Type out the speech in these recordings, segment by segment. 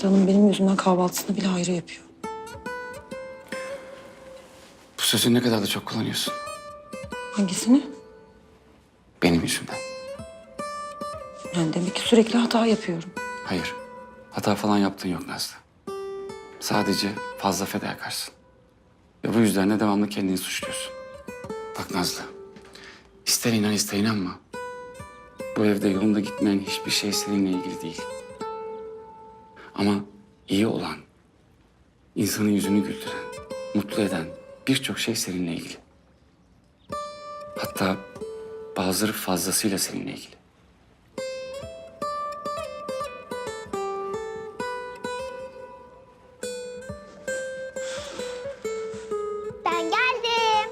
Macide Hanım benim yüzümden kahvaltısını bile ayrı yapıyor. Bu sözü ne kadar da çok kullanıyorsun. Hangisini? Benim yüzümden. Yani demek ki sürekli hata yapıyorum. Hayır. Hata falan yaptığın yok Nazlı. Sadece fazla fedakarsın. Ve bu yüzden de devamlı kendini suçluyorsun. Bak Nazlı. ister inan ister inanma. Bu evde yolunda gitmeyen hiçbir şey seninle ilgili değil. Ama iyi olan, insanın yüzünü güldüren, mutlu eden birçok şey seninle ilgili. Hatta bazıları fazlasıyla seninle ilgili. Ben geldim.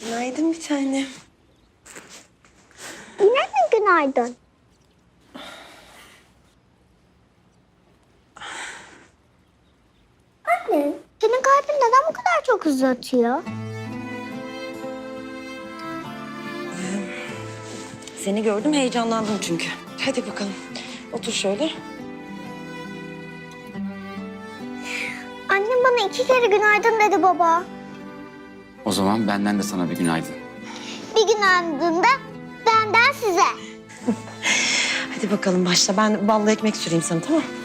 Günaydın bir tane. Yine mi günaydın? Çok hızlı atıyor? Seni gördüm heyecanlandım çünkü. Hadi bakalım. Otur şöyle. Annem bana iki kere günaydın dedi baba. O zaman benden de sana bir günaydın. Bir günaydın da benden size. Hadi bakalım başla. Ben ballı ekmek süreyim sana tamam Hı.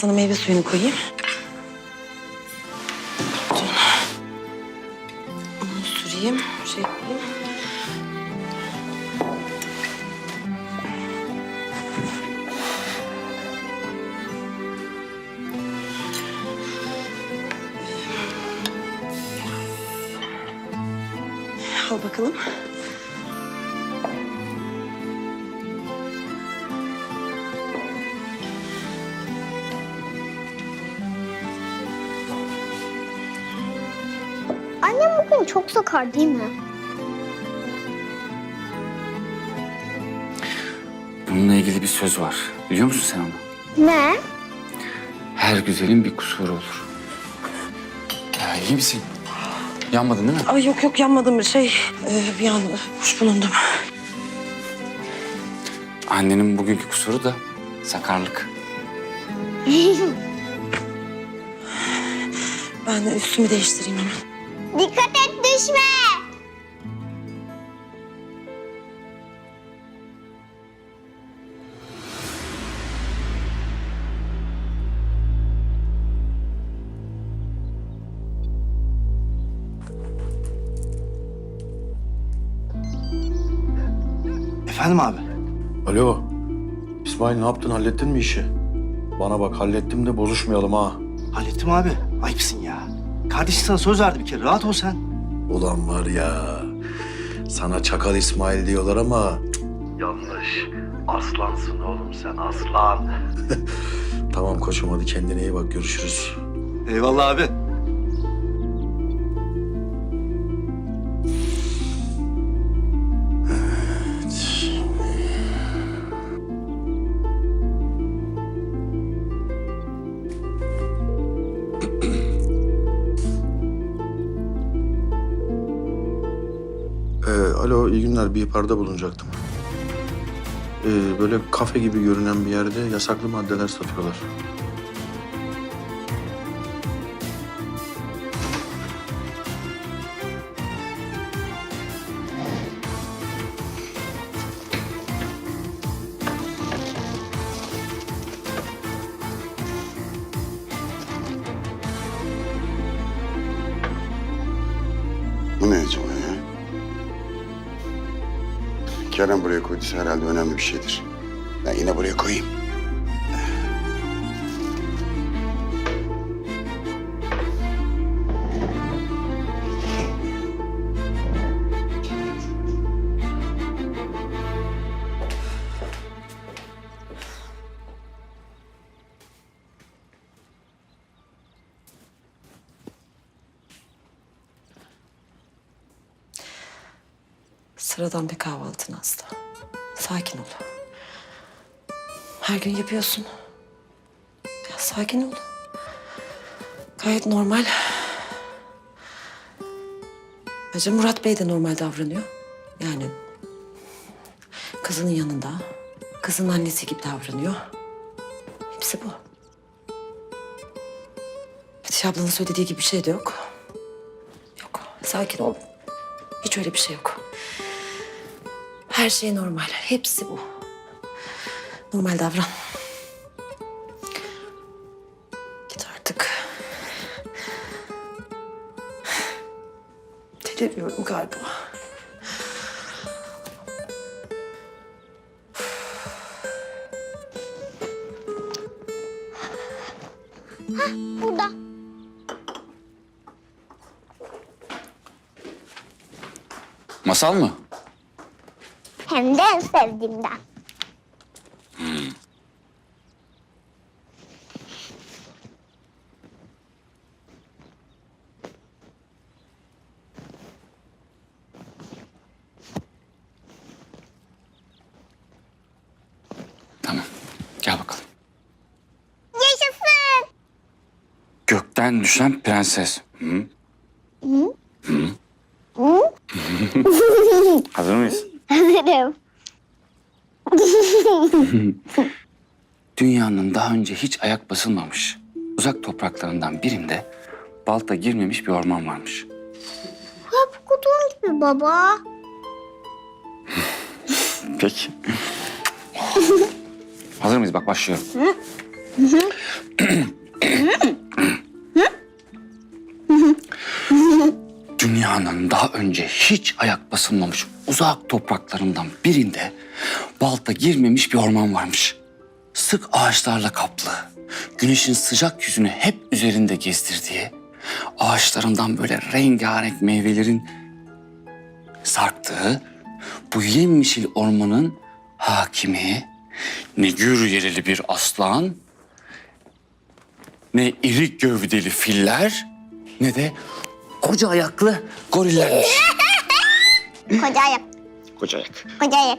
Sana meyve suyunu koyayım. Onu süreyim. Şey yapayım. Al bakalım. Çok sakar değil mi? Bununla ilgili bir söz var. Biliyor musun sen onu? Ne? Her güzelin bir kusuru olur. Ya iyi misin? Yanmadın değil mi? Ay yok yok yanmadım. Şey e, bir an hoş bulundum. Annenin bugünkü kusuru da sakarlık. Ben de üstümü değiştireyim hemen. Dikkat et düşme. Efendim abi? Alo. İsmail ne yaptın? Hallettin mi işi? Bana bak hallettim de bozuşmayalım ha. Hallettim abi. Ayıpsın. Kardeşin sana söz verdi bir kere. Rahat ol sen. Ulan var ya. Sana çakal İsmail diyorlar ama... cık, Yanlış. Aslansın oğlum sen aslan. tamam koçum hadi kendine iyi bak görüşürüz. Eyvallah abi. İyi günler bir ihbarda bulunacaktım. Ee, böyle kafe gibi görünen bir yerde yasaklı maddeler satıyorlar. Kerem buraya koyduysa herhalde önemli bir şeydir. Ben yine buraya koyayım. Sıradan bir kahvaltı Nazlı. Sakin ol. Her gün yapıyorsun. Ya sakin ol. Gayet normal. Bence Murat Bey de normal davranıyor. Yani kızının yanında, kızın annesi gibi davranıyor. Hepsi bu. Fetiş ablanın söylediği gibi bir şey de yok. Yok, sakin ol. Hiç öyle bir şey yok. Her şey normal. Hepsi bu. Normal davran. Git artık. Deliriyorum galiba. Burada. Masal mı? Hem de en sevdiğimden. Tamam. Gel bakalım. Yaşasın. Gökten düşen prenses. Hı? Hı? Hazır mıyız? Hazırım. Dünyanın daha önce hiç ayak basılmamış, uzak topraklarından birinde balta girmemiş bir orman varmış. Hep kutum gibi baba. Peki. Hazır mıyız? Bak başlıyorum. Dünyanın daha önce hiç ayak basılmamış uzak topraklarından birinde balta girmemiş bir orman varmış. Sık ağaçlarla kaplı, güneşin sıcak yüzünü hep üzerinde gezdirdiği, ağaçlarından böyle rengarenk meyvelerin sarktığı bu yemyeşil ormanın hakimi ne gür yerili bir aslan, ne iri gövdeli filler, ne de koca ayaklı gorillermiş. Koca ayak. koca ayak. Koca ayak.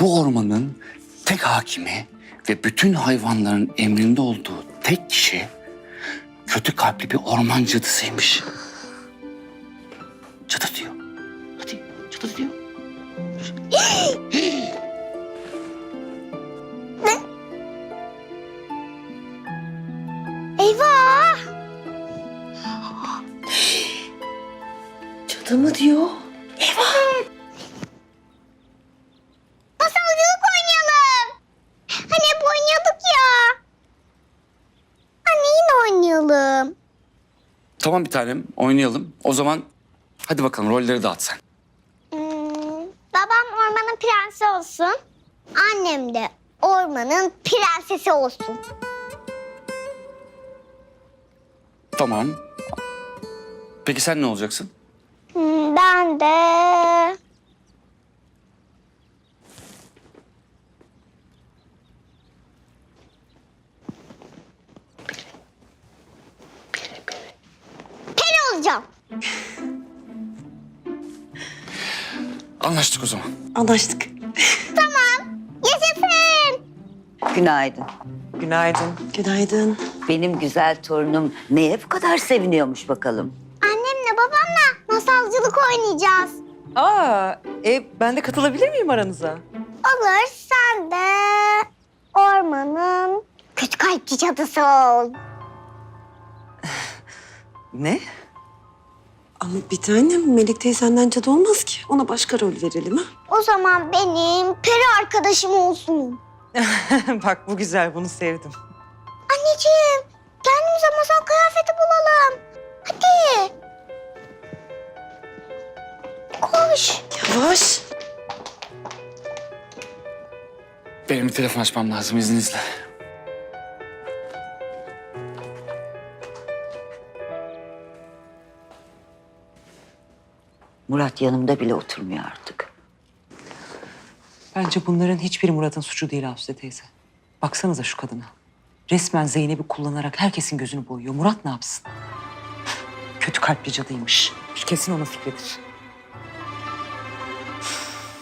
Bu ormanın tek hakimi ve bütün hayvanların emrinde olduğu tek kişi kötü kalpli bir orman cadısıymış. Cadı diyor. Hadi cadı diyor. Eyvah. Cadı mı diyor? Oynayalım. Tamam bir tanem oynayalım. O zaman hadi bakalım rolleri dağıt sen. Hmm, babam ormanın prensi olsun. Annem de ormanın prensesi olsun. Tamam. Peki sen ne olacaksın? Hmm, ben de... Peri olacağım. Anlaştık o zaman. Anlaştık. Yaşasın. Günaydın. Günaydın. Günaydın. Benim güzel torunum neye bu kadar seviniyormuş bakalım? Annemle babamla masalcılık oynayacağız. Aa, e, ben de katılabilir miyim aranıza? Olur sen de ormanın kötü kalpli cadısı ol. Ne? Ama bir tanem Melek teyzenden cadı olmaz ki. Ona başka rol verelim ha. O zaman benim peri arkadaşım olsun. Bak bu güzel, bunu sevdim. Anneciğim kendimize masal kıyafeti bulalım. Hadi. Koş. Yavaş. Benim bir telefon açmam lazım izninizle. Murat yanımda bile oturmuyor artık. Bence bunların hiçbiri Murat'ın suçu değil Hafsa teyze. Baksanıza şu kadına. Resmen Zeynep'i kullanarak herkesin gözünü boyuyor. Murat ne yapsın? Kötü kalpli cadıymış. Kesin onun fikridir.